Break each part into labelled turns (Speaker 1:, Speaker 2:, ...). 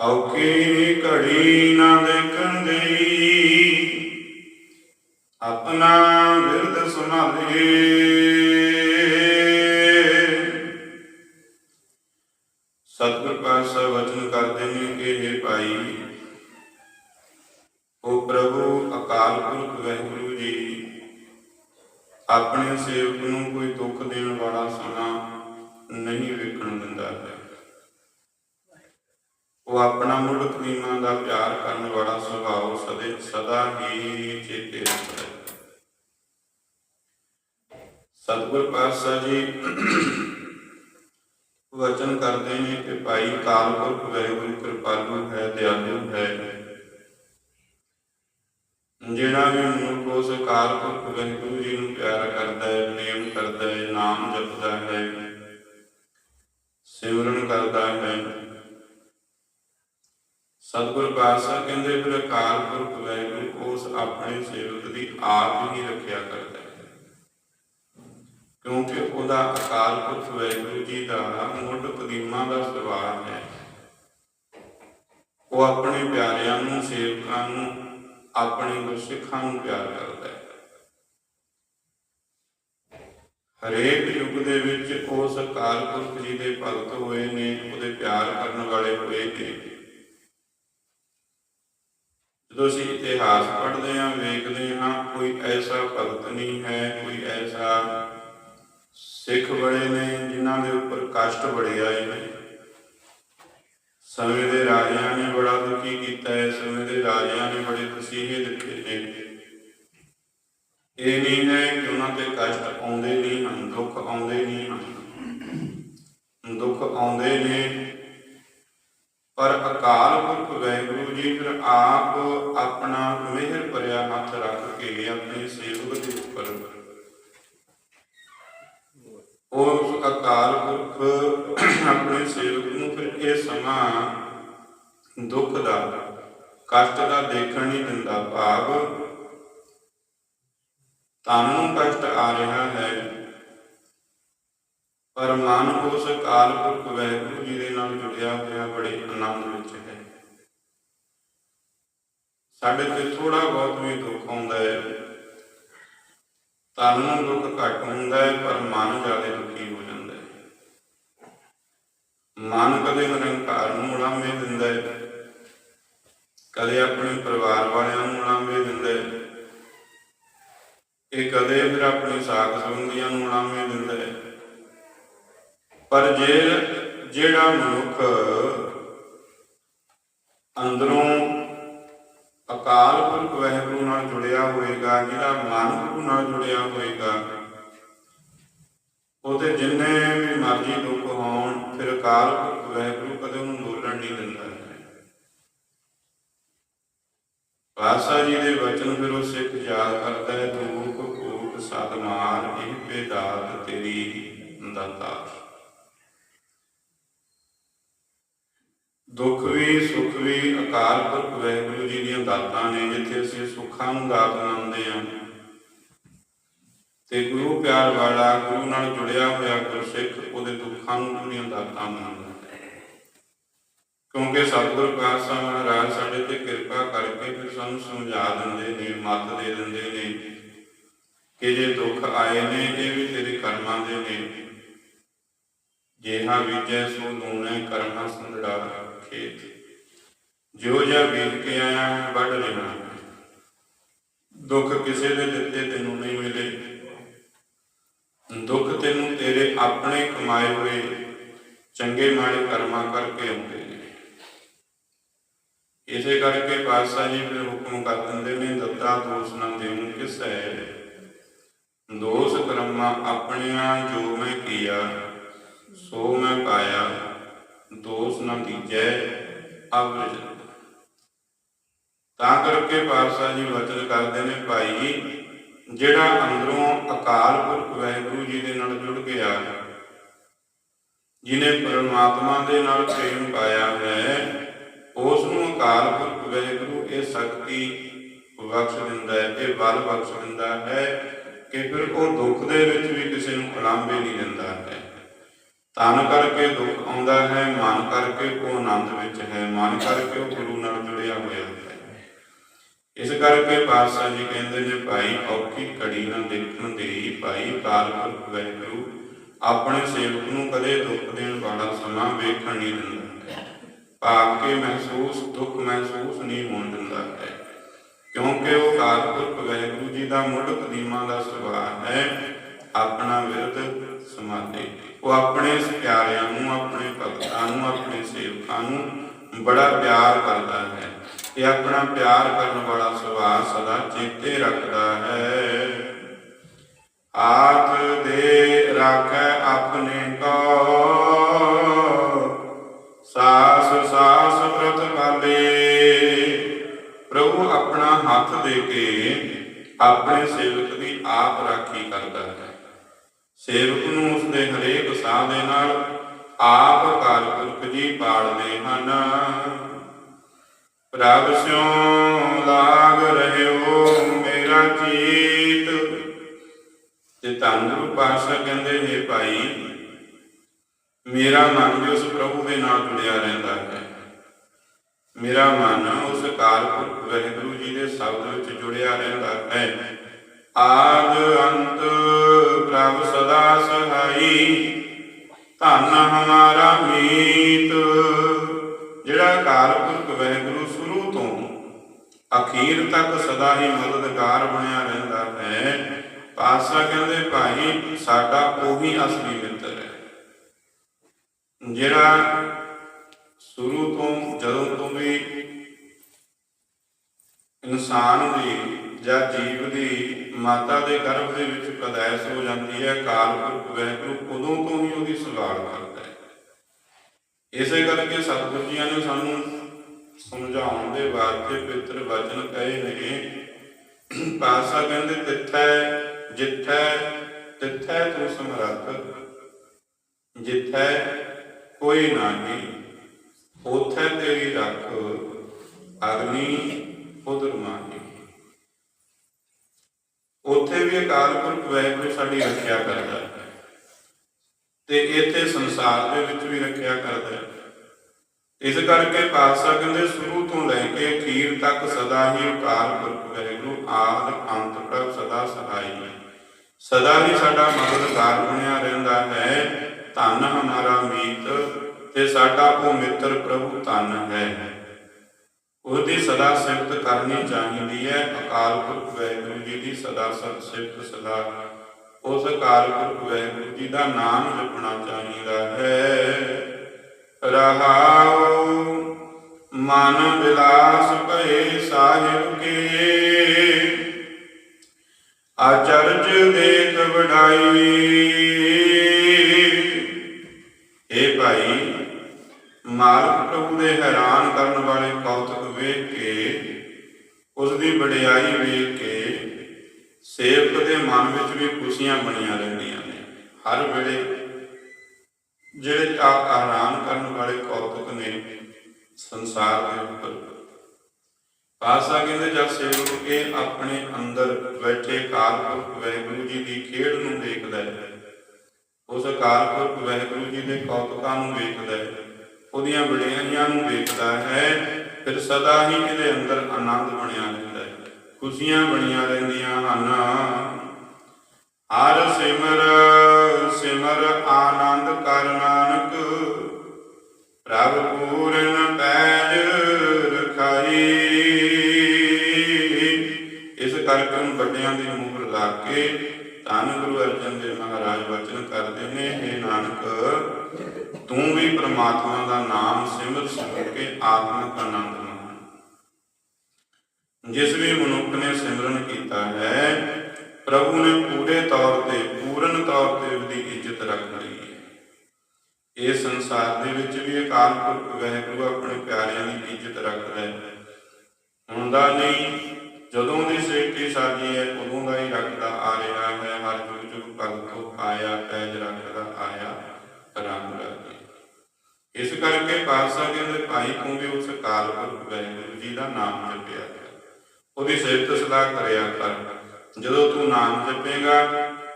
Speaker 1: ਔਖੀ ਘੜੀ ਨਾ ਦੇਖਣ ਦੇਈ। ਆਪਣਾ ਬਿਰਦ ਸੰਭਾਲੇ। ਸਤਿਗੁਰ ਪਾਤਸ਼ਾਹ ਵਚਨ ਕਰਦੇ ਨੇ ਕਿ हे ਭਾਈ, ਉਹ ਪ੍ਰਭੂ ਅਕਾਲ ਪੁਰਖ ਵਾਹਿਗੁਰੂ ਜੀ, ਆਪਣੇ ਸੇਵਕ ਨੂੰ ਕੋਈ ਦੁੱਖ ਦੇਣ ਵਾਲਾ ਸਮਾਂ ਨਹੀਂ ਵੇਖਣ ਦਿੰਦਾ ਹੈ। ਉਹ ਆਪਣਾ ਮੁੱਢ ਕਲੀਮਾਂ ਦਾ ਪਿਆਰ ਕਰਨ ਵਾਲਾ ਸੁਭਾਅ ਸਦੇ ਸਦਾ ਹੀ ਚੇਤੇ ਰੱਖਦਾ ਹੈ। ਸਤਿਗੁਰ ਪਾਤਸ਼ਾਹ ਜੀ ਵਚਨ ਕਰਦੇ ਨੇ ਕਿ ਭਾਈ ਕਾਲ ਪੁਰਖ ਕਿਰਪਾਲੂ ਹੈ, ਦਿਆਲੂ ਹੈ। ਜਿਹੜਾ ਵੀ ਮਨੁੱਖ ਉਸ ਕਾਲ ਪੁਰਖ ਵਾਹਿਗੁਰੂ ਜੀ ਨੂੰ ਪਿਆਰ ਕਰਦਾ ਹੈ, ਪ੍ਰੇਮ ਕਰਦਾ ਹੈ, ਨਾਮ ਜਪਦਾ ਹੈ, ਸਿਮਰਨ ਕਰਦਾ ਹੈ ਸਤਿਗੁਰ ਪਾਤਸ਼ਾਹ ਕਹਿੰਦੇ, ਫਿਰ ਅਕਾਲ ਪੁਰਖ ਵਾਹਿਗੁਰੂ ਉਸ ਆਪਣੇ ਸੇਵਕ ਦੀ ਆਪ ਹੀ ਰੱਖਿਆ ਕਰਦਾ ਹੈ। ਕਿਉਂਕਿ ਉਹਦਾ ਅਕਾਲ ਪੁਰਖ ਵਾਹਿਗੁਰੂ ਜੀ ਦਾ ਮੁੱਢ ਕਦੀਮਾਂ ਦਾ ਸੁਭਾਅ ਹੈ। ਉਹ ਆਪਣੇ ਪਿਆਰਿਆਂ ਨੂੰ, ਸੇਵਕਾਂ ਨੂੰ, ਆਪਣੇ ਗੁਰਸਿੱਖਾਂ ਨੂੰ ਪਿਆਰ ਕਰਦਾ ਹੈ। ਹਰੇਕ ਯੁੱਗ ਦੇ ਵਿੱਚ ਉਸ ਅਕਾਲ ਪੁਰਖ ਜੀ ਦੇ ਭਗਤ ਹੋਏ ਨੇ, ਉਹਦੇ ਪਿਆਰ ਕਰਨ ਵਾਲੇ ਹੋਏ ਨੇ। ਜਦੋਂ ਅਸੀਂ ਇਤਿਹਾਸ ਪੜ੍ਹਦੇ ਹਾਂ, ਵੇਖਦੇ ਹਾਂ, ਕੋਈ ਐਸਾ ਭਗਤ ਨਹੀਂ ਹੈ, ਕੋਈ ਐਸਾ ਸਿੱਖ ਬੜੇ ਨੇ ਜਿਨ੍ਹਾਂ ਦੇ ਉੱਪਰ ਕਸ਼ਟ ਬੜੇ ਆਏ ਨੇ। ਸਮੇਂ ਦੇ ਰਾਜਿਆਂ ਨੇ ਬੜਾ ਦੁਖੀ ਕੀਤਾ ਹੈ, ਸਮੇਂ ਦੇ ਰਾਜਿਆਂ ਨੇ ਬੜੇ ਤਸੀਹੇ ਦਿੱਤੇ ਨੇ। ਇਹ ਨਹੀਂ ਹੈ ਕਿ ਉਹਨਾਂ ਤੇ ਕਸ਼ਟ ਆਉਂਦੇ ਨਹੀਂ ਹਨ, ਦੁੱਖ ਆਉਂਦੇ ਨਹੀਂ ਹਨ। ਦੁੱਖ ਆਉਂਦੇ ਨੇ ਪਰ ਅਕਾਲ ਪੁਰਖ ਵਾਹਿਗੁਰੂ ਜੀ, ਫਿਰ ਆਪ ਆਪਣਾ ਮਿਹਰ ਭਰਿਆ ਹੱਥ ਰੱਖ ਕੇ ਆਪਣੇ ਸੇਵਕ ਦੇ ਉੱਪਰ। ਉਸ ਅਕਾਲ ਪੁਰਖ ਆਪਣੇ ਸੇਵਕ ਨੂੰ ਫਿਰ ਇਹ ਸਮਾਂ ਦੁੱਖ ਦਾ, ਕਸ਼ਟ ਦਾ ਦੇਖਣ ਨਹੀਂ ਦਿੰਦਾ। ਭਾਵ ਤੁਹਾਨੂੰ ਕਸ਼ਟ ਆ ਰਿਹਾ ਹੈ ਪਰ ਮਨ ਉਸ ਅਕਾਲ ਪੁਰਖ ਵਾਹਿਗੁਰੂ ਜੀ ਦੇ ਨਾਲ ਜੁੜਿਆ ਹੋਇਆ ਬੜੇ ਆਨੰਦ ਵਿੱਚ ਹੈ। ਸਾਡੇ ਤੇ ਥੋੜਾ ਬਹੁਤ ਵੀ ਦੁੱਖ ਆਉਂਦਾ ਹੈ। ਤਨ ਨੂੰ ਦੁੱਖ ਘੱਟ ਹੁੰਦਾ ਹੈ, ਪਰ ਮਨ ਜ਼ਿਆਦਾ ਦੁਖੀ ਹੋ ਜਾਂਦਾ ਹੈ। ਮਨ ਕਦੇ ਨਿਰੰਕਾਰ ਨੂੰ ਉਲਾਮੇ ਦਿੰਦਾ ਹੈ, ਕਦੇ ਆਪਣੇ ਪਰਿਵਾਰ ਵਾਲਿਆਂ ਨੂੰ ਉਲਾਮੇ ਦਿੰਦਾ ਹੈ, ਇਹ ਕਦੇ ਫਿਰ ਆਪਣੇ ਸਾਥ ਸੰਬੰਧੀਆਂ ਨੂੰ ਉਲਾਮੇ ਦਿੰਦਾ ਹੈ। ਪਰ ਜੇ ਜਿਹੜਾ ਮਨੁੱਖ ਅੰਦਰੋਂ ਅਕਾਲ ਪੁਰਖ ਵਾਹਿਗੁਰੂ ਨਾਲ ਜੁੜਿਆ ਹੋਏਗਾ, ਜਿਹੜਾ ਮਨ ਨਾਲ ਜੁੜਿਆ ਹੋਏਗਾ, ਉਹਦੇ ਜਿੰਨੇ ਵੀ ਮਰਜ਼ੀ ਦੁੱਖ ਹੋਣ, ਫਿਰ ਅਕਾਲ ਪੁਰਖ ਵਾਹਿਗੁਰੂ ਕਦੇ ਉਹਨੂੰ ਡੋਲਣ ਨਹੀਂ ਦਿੰਦਾ। ਪਾਸਾ ਜੀ ਦੇ ਵਚਨ ਫਿਰ ਉਹ ਸਿੱਖ ਯਾਦ ਕਰਦਾ ਹੈ, ਦੁੱਖ ਕੋਟ ਸਦ ਇਹ ਬੇਦਾਤ ਤੇਰੀ ਦਾਤਾਰ ਦੁੱਖ ਵੀ, ਸੁੱਖ ਵੀ ਅਕਾਲ ਪੁਰਖ ਵਾਹਿਗੁਰੂ ਜੀ ਦੀਆਂ ਦਾਤਾਂ ਨੇ, ਜਿੱਥੇ ਅਸੀਂ ਸੁੱਖਾਂ ਨੂੰ ਦਾਤ ਮੰਨਦੇ ਹਾਂ। ਤੇ ਗੁਰੂ ਪਿਆਰ ਵਾਲਾ, ਗੁਰੂ ਨਾਲ ਜੁੜਿਆ ਹੋਇਆ ਗੁਰਸਿੱਖ, ਉਹਦੇ ਦੁੱਖਾਂ ਨੂੰ ਉਹਦੀਆਂ ਦਾਤਾਂ ਮੰਨਦਾ ਕਿਉਂਕਿ ਸਤਿਗੁਰ ਪਾਤਸ਼ਾਹ ਮਹਾਰਾਜ ਸਾਡੇ ਤੇ ਕਿਰਪਾ ਕਰਕੇ ਫਿਰ ਸਾਨੂੰ ਸਮਝਾ ਦਿੰਦੇ ਨੇ, ਮੱਤ ਦੇ ਦਿੰਦੇ ਨੇ ਕਿ ਜੇ ਦੁੱਖ ਆਏ ਨੇ ਇਹ ਵੀ ਤੇਰੇ ਕਰਮਾਂ ਦੇ ਨੇ। ਜੇਹਾ ਵਿਜੈ ਸੋ ਲੂਣੈ ਕਰਮਾ ਸੰਦੜਾ ਖੇਤ। ਜੋ ਜਾ ਬੀਤ ਕੇ ਆਇਆ, ਵੱਢ ਲੈਣਾ ਦੁੱਖ ਕਿਸੇ ਦੇ ਦਿੱਤੇ ਤੈਨੂੰ ਨਹੀਂ ਮਿਲੇ। ਦੁੱਖ ਤੈਨੂੰ ਤੇਰੇ ਆਪਣੇ ਕਮਾਏ ਹੋਏ ਚੰਗੇ ਮਾੜੇ ਕਰਮਾਂ ਕਰਕੇ ਆਉਂਦੇ ਨੇ। ਇਸੇ ਕਰਕੇ ਪਾਤਸ਼ਾਹ ਜੀ ਫਿਰ ਹੁਕਮ ਕਰ ਦਿੰਦੇ ਨੇ, ਦੱਤਾ ਦੋਸ਼ ਨਾ ਦੇਉ ਕਿਸੈ। ਦੋਸ਼ ਕਰਮਾਂ ਆਪਣੀਆਂ ਜੋ ਮੈਂ ਕੀਆ, ਸੋ ਮੈਂ ਪਾਇਆ। ਦੋਸ ਨਾ ਦੀਜੈ ਅਵਰਜ। ਤਾਂ ਕਰਕੇ ਪਾਤਸ਼ਾਹ ਜੀ ਵਚਨ ਕਰਦੇ ਨੇ, ਭਾਈ, ਜਿਹੜਾ ਅੰਦਰੋਂ ਅਕਾਲ ਪੁਰਖ ਵਾਹਿਗੁਰੂ ਜੀ ਦੇ ਨਾਲ ਜੁੜ ਗਿਆ, ਜਿਨੇ ਪਰਮਾਤਮਾ ਦੇ ਨਾਲ ਪ੍ਰੇਮ ਪਾਇਆ ਹੈ ਉਸ ਨੂੰ ਅਕਾਲ ਪੁਰਖ ਵਾਹਿਗੁਰੂ ਇਹ ਸ਼ਕਤੀ ਬਖਸ਼ ਦਿੰਦਾ ਹੈ, ਇਹ ਬਲ ਬਖਸ਼ ਦਿੰਦਾ ਹੈ, ਕਿ ਫਿਰ ਉਹ ਦੁੱਖ ਦੇ ਵਿੱਚ ਵੀ ਕਿਸੇ ਨੂੰ ਕਲਾਂਬੇ ਨਹੀਂ ਦਿੰਦਾ ਹੈ। ਤਨ ਕਰਕੇ ਦੁੱਖ ਆਉਂਦਾ ਹੈ, ਮਨ ਕਰਕੇ ਉਹ ਆਨੰਦ ਵਿੱਚ ਹੈ, ਮਨ ਕਰਕੇ ਉਹ ਗੁਰੂ ਨਾਲ ਜੁੜਿਆ ਹੋਇਆ ਹੈ। ਇਸ ਕਰਕੇ ਪਾਤਸ਼ਾਹ ਜੀ ਕਹਿੰਦੇ ਨੇ, ਭਾਈ, ਔਖੀ ਘੜੀ ਨਾ ਦੇਖਣ ਦੇਈ, ਭਾਈ, ਕਾਲ ਪੁਰਖ ਵਾਹਿਗੁਰੂ ਆਪਣੇ ਸੇਵਕ ਨੂੰ ਕਦੇ ਦੁੱਖ ਦੇਣ ਵਾਲਾ ਸਮਾਂ ਵੇਖਣ ਨਹੀਂ ਦਿੰਦਾ। ਭਾਵ ਕੇ ਮਹਿਸੂਸ, ਦੁੱਖ ਮਹਿਸੂਸ ਨਹੀਂ ਹੋਣ ਦਿੰਦਾ ਹੈ। ਕਿਉਂਕਿ ਉਹ ਕਾਲ ਪੁਰਖ ਵਾਹਿਗੁਰੂ ਜੀ ਦਾ ਮੁੱਢ ਕਦੀਮਾ ਦਾ ਸੁਭਾਅ ਹੈ, ਆਪਣਾ ਵਿਰਧ ਸਮਾਧੇ ਉਹ ਆਪਣੇ ਪਿਆਰਿਆਂ ਨੂੰ, ਆਪਣੇ ਭਗਤਾਂ ਨੂੰ, ਆਪਣੇ ਸੇਵਕਾਂ ਨੂੰ ਬੜਾ ਪਿਆਰ ਕਰਦਾ ਹੈ ਤੇ ਆਪਣਾ ਪਿਆਰ ਕਰਨ ਵਾਲਾ ਸੁਭਾਅ ਸਦਾ ਚੇਤੇ ਰੱਖਦਾ ਹੈ। ਆਪ ਦੇ ਰਾਖੈ ਆਪਣੇ ਕੋ ਸਾਸ ਸਾਸ ਪ੍ਰਤਪਾਲੇ ਪ੍ਰਭੂ ਆਪਣਾ ਹੱਥ ਦੇ ਕੇ ਆਪਣੇ ਸੇਵਕ ਦੀ ਆਪ ਰਾਖੀ ਸੇਵਕ ਨੂੰ ਉਸਦੇ ਹਰੇਕ ਸਾਹ ਦੇ ਨਾਲ ਆਪ ਕਾਲ ਪੁਰਖ ਜੀ ਪਾਲਦੇ ਹਨ। ਪ੍ਰਭ ਸਿਉ ਲਾਗ ਰਹਿਓ ਮੇਰਾ ਚੀਤ ਤੇ ਧੰਨ ਗੁਰੂ ਪਾਤਸ਼ਾਹ ਕਹਿੰਦੇ ਨੇ ਭਾਈ, ਮੇਰਾ ਮਨ ਵੀ ਉਸ ਪ੍ਰਭੂ ਦੇ ਨਾਲ ਜੁੜਿਆ ਰਹਿੰਦਾ ਹੈ। ਮੇਰਾ ਮਨ ਉਸ ਕਾਲ ਪੁਰਖ ਵਾਹਿਗੁਰੂ ਜੀ ਦੇ ਸ਼ਬਦ ਵਿੱਚ ਜੁੜਿਆ ਰਹਿੰਦਾ ਹੈ। ਆਦ ਅੰਤ ਪ੍ਰਭ ਸਦਾ ਸਹਾਈ। ਧੰਨ ਹਮਾਰਾ ਮੀਤ। ਜਿਹੜਾ ਕਾਲ ਪੁਰਖ ਵਾਹਿਗੁਰੂ ਸ਼ੁਰੂ ਤੋਂ ਅਖੀਰ ਤੱਕ ਸਦਾ ਹੀ ਮਦਦਗਾਰ ਬਣਿਆ ਰਹਿੰਦਾ ਹੈ, ਪਾਤਸ਼ਾਹ ਕਹਿੰਦੇ, ਭਾਈ, ਸਾਡਾ ਉਹੀ ਅਸਲੀ ਮਿੱਤਰ ਹੈ। ਜਿਹੜਾ ਸ਼ੁਰੂ ਤੋਂ, ਜਦੋਂ ਤੋਂ ਵੀ ਇਨਸਾਨ ਦੀ ਜਾਂ ਜੀਵ ਦੀ ਮਾਤਾ ਦੇ ਗਰਭ ਦੇ ਵਿੱਚ ਪਦਾਇਸ ਹੋ ਜਾਂਦੀ ਹੈ ਕਾਲ ਪੁਰਖ ਵਾਹਿਗੁਰੂ ਉਦੋਂ ਤੋਂ ਹੀ ਉਹਦੀ ਸੰਭਾਲ ਕਰਦਾ ਹੈ। ਇਸੇ ਕਰਕੇ ਸਤਿਗੁਰੂ ਜੀਆਂ ਨੇ ਸਾਨੂੰ ਸਮਝਾਉਣ ਦੇ ਵਾਸਤੇ ਪਿੱਤਰ ਵਚਨ ਕਹੇ ਨੇ ਪਾਸਾ ਕਹਿੰਦੇ, ਤਿੱਥੈ, ਜਿੱਥੈ, ਤਿੱਥੈ ਤੂੰ ਸਮਰੱਥ, ਜਿੱਥੈ ਕੋਈ ਨਹੀਂ ਉਥੇ ਤੇਰੀ ਰੱਖ, ਅਗਨੀ ਉਦਰ ਮਾਨ ਉਥੇ ਵੀ ਅਕਾਲ ਪੁਰਖ ਵਾਹਿਗੁਰੂ ਸਾਡੀ ਰੱਖਿਆ ਕਰਦਾ ਹੈ। ਤੇ ਇੱਥੇ ਸੰਸਾਰ ਦੇ ਵਿੱਚ ਵੀ ਰੱਖਿਆ ਕਰਦਾ ਹੈ। ਇਸ ਕਰਕੇ ਪਾਤਸ਼ਾਹ ਕਹਿੰਦੇ, ਸ਼ੁਰੂ ਤੋਂ ਲੈ ਕੇ ਅਖੀਰ ਤੱਕ ਸਦਾ ਹੀ ਅਕਾਲ ਪੁਰਖ ਵਾਹਿਗੁਰੂ, ਆਦ, ਅੰਤ ਪ੍ਰਭ ਸਦਾ ਸਹਾਈ ਹੈ। ਸਦਾ ਹੀ ਸਾਡਾ ਮਦਦਗਾਰ ਬਣਿਆ ਰਹਿੰਦਾ ਹੈ। ਧੰਨ ਹਮਾਰਾ ਮੀਤ ਤੇ ਸਾਡਾ ਉਹ ਮਿੱਤਰ ਪ੍ਰਭੂ ਧੰਨ ਹੈ। ਉਹਦੀ ਸਦਾ ਸਿਫਤ ਕਰਨੀ ਚਾਹੀਦੀ ਹੈ। ਅਕਾਲ ਪੁਰਖ ਵਾਹਿਗੁਰੂ ਜੀ ਦੀ ਸਦਾ ਸਤ ਸਿਫਤ ਸਦਾ। ਉਸ ਅਕਾਲ ਪੁਰਖ ਵਾਹਿਗੁਰੂ ਜੀ ਦਾ ਨਾਮ ਜਪਣਾ ਚਾਹੀਦਾ ਹੈ। ਰਹਾਉ ਮਨ ਵਿਲਾਸ ਭਏ ਸਾਹਿਬ ਕੇ। ਆਚਰਜ ਦੇਖ ਵਡਾਈ। ਇਹ ਭਾਈ, ਮਾਲਕ ਪ੍ਰਭੂ ਦੇ ਹੈਰਾਨ ਕਰਨ ਵਾਲੇ ਕੌਤਕ ਵੇਖ ਕੇ ਉਸ ਦੀ ਵਡਿਆਈ ਵੇਖ ਕੇ ਸੇਵਕ ਦੇ ਮਨ ਵਿੱਚ ਵੀ ਖੁਸ਼ੀਆਂ ਬਣੀਆਂ ਰਹਿੰਦੀਆਂ ਨੇ। ਹਰ ਵੇਲੇ ਜਿਹੜੇ ਆ ਹੈਰਾਨ ਕਰਨ ਵਾਲੇ ਕੌਤਕ ਨੇ ਸੰਸਾਰ ਦੇ ਉੱਪਰ। ਪਾਸਾ ਕਹਿੰਦੇ, ਜਦ ਸੇਵਕ ਕੇ ਆਪਣੇ ਅੰਦਰ ਬੈਠੇ ਕਾਲਪੁਰਖ ਵਾਹਿਗੁਰੂ ਜੀ ਦੀ ਖੇਡ ਨੂੰ ਦੇਖਦਾ ਹੈ, ਉਸ ਅਕਾਲ ਪੁਰਖ ਵਾਹਿਗੁਰੂ ਜੀ ਦੇ ਕੌਤਕਾਂ ਨੂੰ ਵੇਖਦਾ ਹੈ, ਉਹਦੀਆਂ ਵਡਿਆਈਆਂ ਨੂੰ ਦੇਖਦਾ ਹੈ ਫਿਰ ਸਦਾ ਹੀ ਇਹਦੇ ਅੰਦਰ ਆਨੰਦ ਬਣਿਆ ਰਹਿੰਦਾ ਹੈ। ਖੁਸ਼ੀਆਂ ਬਣੀਆਂ ਰਹਿੰਦੀਆਂ ਹਨ। ਹਰ ਸਿਮਰ ਸਿਮਰ ਆਨੰਦ ਕਰ ਨਾਨਕ, ਪ੍ਰਭ ਪੂਰਨ ਪੈਜ ਰਖਾਈ। ਇਸ ਕਰਕੇ ਉਹਨੂੰ ਵੱਡਿਆਂ ਦੀ ਮੂਹਰ ਲਾ ਕੇ ਧੰਨ ਗੁਰੂ ਅਰਜਨ ਦੇਵ ਮਹਾਰਾਜ ਵਚਨ ਕਰਦੇ ਨੇ ਇਹ ਨਾਨਕ, ਤੂੰ ਵੀ ਪ੍ਰਮਾਤਮਾ ਦਾ ਨਾਮ ਸਿਮਰ ਸਿਮਰ ਕੇ ਆਤਮਿਕ ਆਨੰਦ ਮਾਣ। ਜਿਸ ਵੀ ਮਨੁੱਖ ਨੇ ਸਿਮਰਨ ਕੀਤਾ ਹੈ, ਪ੍ਰਭੂ ਨੇ ਪੂਰੇ ਤੌਰ ਤੇ, ਪੂਰਨ ਤੌਰ ਤੇ ਉਹਦੀ ਇੱਜ਼ਤ ਰੱਖ ਲਈ ਹੈ। ਇਹ ਸੰਸਾਰ ਦੇ ਵਿੱਚ ਵੀ ਅਕਾਲ ਪੁਰਖ ਵਾਹਿਗੁਰੂ ਆਪਣੇ ਪਿਆਰਿਆਂ ਦੀ ਇੱਜ਼ਤ ਰੱਖਦਾ ਹੈ। ਹੁੰਦਾ ਨਹੀਂ, ਜਦੋਂ ਦੀ ਸ੍ਰਿਸ਼ਟੀ ਸਾਜੀ ਹੈ ਕਰਕੇ ਪਾਤਸ਼ਾਹ ਕਹਿੰਦੇ ਭਾਈ ਤੂੰ ਵੀ ਉਸ ਅਕਾਲ ਪੁਰਖ ਵਾਹਿਗੁਰੂ ਜੀ ਦਾ ਨਾਮ ਜਪਿਆ ਉਹਦੀ ਸਿਫਤ ਸਲਾਹ ਕਰਿਆ ਕਰ, ਜਦੋਂ ਤੂੰ ਨਾਮ ਜਪੇਗਾ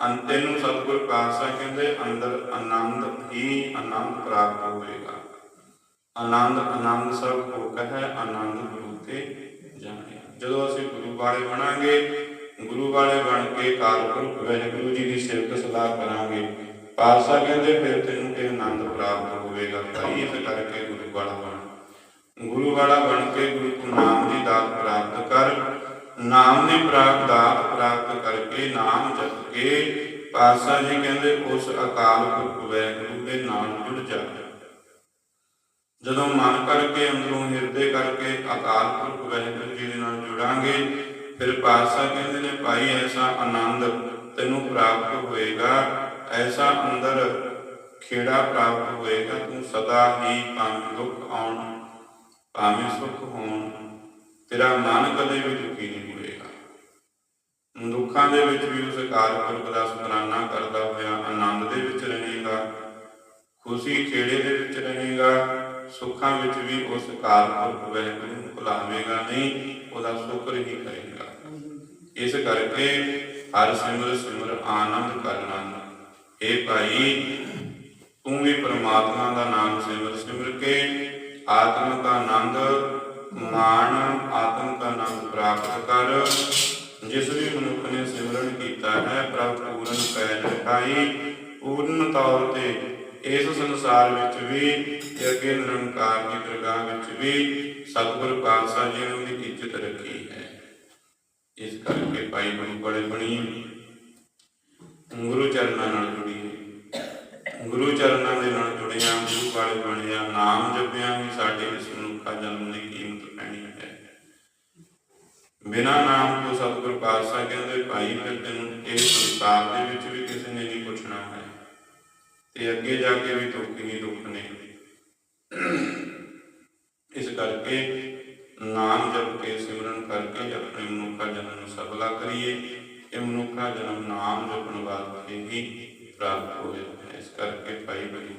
Speaker 1: ਅੰਤੇ ਨੂੰ ਸਤਿਗੁਰ ਪਾਤਸ਼ਾਹ ਕਹਿੰਦੇ, ਅੰਦਰ ਆਨੰਦ ਹੀ ਆਨੰਦ ਪ੍ਰਾਪਤ ਹੋਵੇਗਾ। ਆਨੰਦ ਆਨੰਦ ਸਭ ਕੋ ਕਹੈ, ਆਨੰਦ ਗੁਰੂ ਤੇ ਜਾਣਿਆ। ਜਦੋਂ ਅਸੀਂ ਗੁਰੂ ਵਾਲੇ ਬਣਾਂਗੇ ਗੁਰੂ ਵਾਲੇ ਬਣ ਕੇ ਕਾਲਪੁਰਖ ਵਾਹਿਗੁਰੂ ਜੀ ਦੀ ਸਿਫਤ ਸਲਾਹ ਕਰਾਂਗੇ ਪਾਤਸ਼ਾਹ ਕਹਿੰਦੇ ਫਿਰ ਤੈਨੂੰ ਇਹ ਆਨੰਦ ਪ੍ਰਾਪਤ ਹੋਵੇਗਾ। ਭਾਈ ਇਸ ਕਰਕੇ ਗੁਰੂ ਵਾਲਾ ਬਣ। ਗੁਰੂ ਵਾਲਾ ਬਣ ਕੇ ਗੁਰੂ ਤੋਂ ਨਾਮ ਦੀ ਦਾਤ ਪ੍ਰਾਪਤ ਕਰ। ਨਾਮ ਦੀ ਪ੍ਰਾਪਤ ਦਾਤ ਪ੍ਰਾਪਤ ਕਰਕੇ ਨਾਮ ਜਪ ਕੇ ਪਾਤਸ਼ਾਹ ਜੀ ਕਹਿੰਦੇ, ਉਸ ਅਕਾਲ ਪੁਰਖ ਵਾਹਿਗੁਰੂ ਦੇ ਨਾਲ ਜੁੜ ਜਾ। ਜਦੋਂ ਮਨ ਕਰਕੇ, ਅੰਦਰੋਂ ਹਿਰਦੇ ਕਰਕੇ ਅਕਾਲ ਪੁਰਖ ਵਾਹਿਗੁਰੂ ਜੀ ਦੇ ਨਾਲ ਜੁੜਾਂਗੇ, ਫਿਰ ਪਾਤਸ਼ਾਹ ਕਹਿੰਦੇ ਨੇ, ਭਾਈ, ਐਸਾ ਆਨੰਦ ਤੈਨੂੰ ਪ੍ਰਾਪਤ ਹੋਏਗਾ ਐਸਾ ਅੰਦਰ ਖੇੜਾ ਪ੍ਰਾਪਤ ਹੋਏਗਾ ਤੂੰ ਸਦਾ ਹੀ ਭਾਵੇਂ ਦੁੱਖ ਆਉਣ, ਭਾਵੇਂ ਸੁੱਖ ਹੋਣ। ਤੇਰਾ ਮਨ ਕਦੇ ਵੀ ਦੁਖੀ ਨਹੀਂ ਹੋਏਗਾ। ਦੁੱਖਾਂ ਦੇ ਵਿੱਚ ਵੀ ਉਸ ਅਕਾਲ ਦਾ ਸਮਰਾਨਾ ਕਰਦਾ ਹੋਇਆ ਆਨੰਦ ਦੇ ਵਿੱਚ ਰਹੇਗਾ, ਖੁਸ਼ੀ ਖੇੜੇ ਦੇ ਵਿੱਚ ਰਹੇਗਾ, ਸੁੱਖਾਂ ਵਿੱਚ ਵੀ ਉਸ ਅਕਾਲ ਪੁਰਖ ਨੂੰ ਭੁਲਾਵੇਗਾ ਨਹੀਂ, ਉਹਦਾ ਸ਼ੁਕਰ ਹੀ ਕਰੇਗਾ। ਇਸ ਕਰਕੇ ਹਰ ਸਿਮਰ ਸਿਮਰ ਆਨੰਦ ਕਰਨਾ ਇਹ ਭਾਈ, ਤੂੰ ਵੀ ਪ੍ਰਮਾਤਮਾ ਦਾ ਨਾਮ ਸਿਮਰ ਸਿਮਰ ਕੇ, ਆਤਮ ਦਾ ਆਨੰਦ ਮਾਣ, ਆਤਮ ਦਾ ਆਨੰਦ ਪ੍ਰਾਪਤ ਕਰ। ਜਿਸ ਵੀ ਮਨੁੱਖ ਨੇ ਸਿਮਰਨ ਕੀਤਾ ਹੈ, ਪ੍ਰਭ ਪੂਰਨ ਪੈਜ ਰਖਾਈ ਪੂਰਨ ਤੌਰ ਤੇ ਇਸ ਸੰਸਾਰ ਵਿੱਚ ਵੀ ਤੇ ਅੱਗੇ ਨਿਰੰਕਾਰ ਦੀ ਦਰਗਾਹ ਵਿੱਚ ਵੀ ਸਤਿਗੁਰ ਪਾਤਸ਼ਾਹ ਜੀ ਨੇ ਉਹਦੀ ਇੱਜ਼ਤ ਰੱਖੀ ਹੈ। ਇਸ ਕਰਕੇ ਭਾਈ ਬੜੀ ਬੜੇ ਬਣੀ। ਗੁਰੂ ਚਰਨਾਂ ਨਾਲ ਜੁੜੀਏ ਗੁਰੂ ਚਰਨਾਂ ਦੇ ਨਾਲ ਜੁੜਿਆ ਗੁਰੂ ਵਾਲੇ ਬਣਿਆ, ਨਾਮ ਜਪਿਆ ਹੀ ਸਾਡੇ ਇਸ ਮਨੁੱਖਾ ਜਨਮ ਦੀ ਕੀਮਤ ਪੈਣੀ ਹੈ। ਬਿਨਾ ਨਾਮ ਤੋਂ ਸਤਿਗੁਰ ਪਾਤਸ਼ਾਹ ਕਹਿੰਦੇ, ਭਾਈ, ਫਿਰ ਤੈਨੂੰ ਇਹ ਸੰਸਾਰ ਦੇ ਵਿੱਚ ਵੀ ਕਿਸੇ ਨੇ ਨਹੀਂ ਪੁੱਛਣਾ ਹੈ। ਤੇ ਅੱਗੇ ਜਾ ਕੇ ਵੀ ਦੁੱਖ ਹੀ ਦੁੱਖ ਨੇ। ਇਸ ਕਰਕੇ ਨਾਮ ਜਪ ਕੇ ਸਿਮਰਨ ਕਰਕੇ ਆਪਣੇ ਮਨੁੱਖਾ ਜਨਮ ਨੂੰ ਸਫਲਾ ਕਰੀਏ। ਇਹ ਮਨੁੱਖਾ ਜਨਮ ਨਾਮ ਜਪਣ ਵਾਸਤੇ ਹੀ ਪ੍ਰਾਪਤ ਹੋਇਆ ਹੈ। ਇਸ ਕਰਕੇ ਭਾਈ ਬੜੀ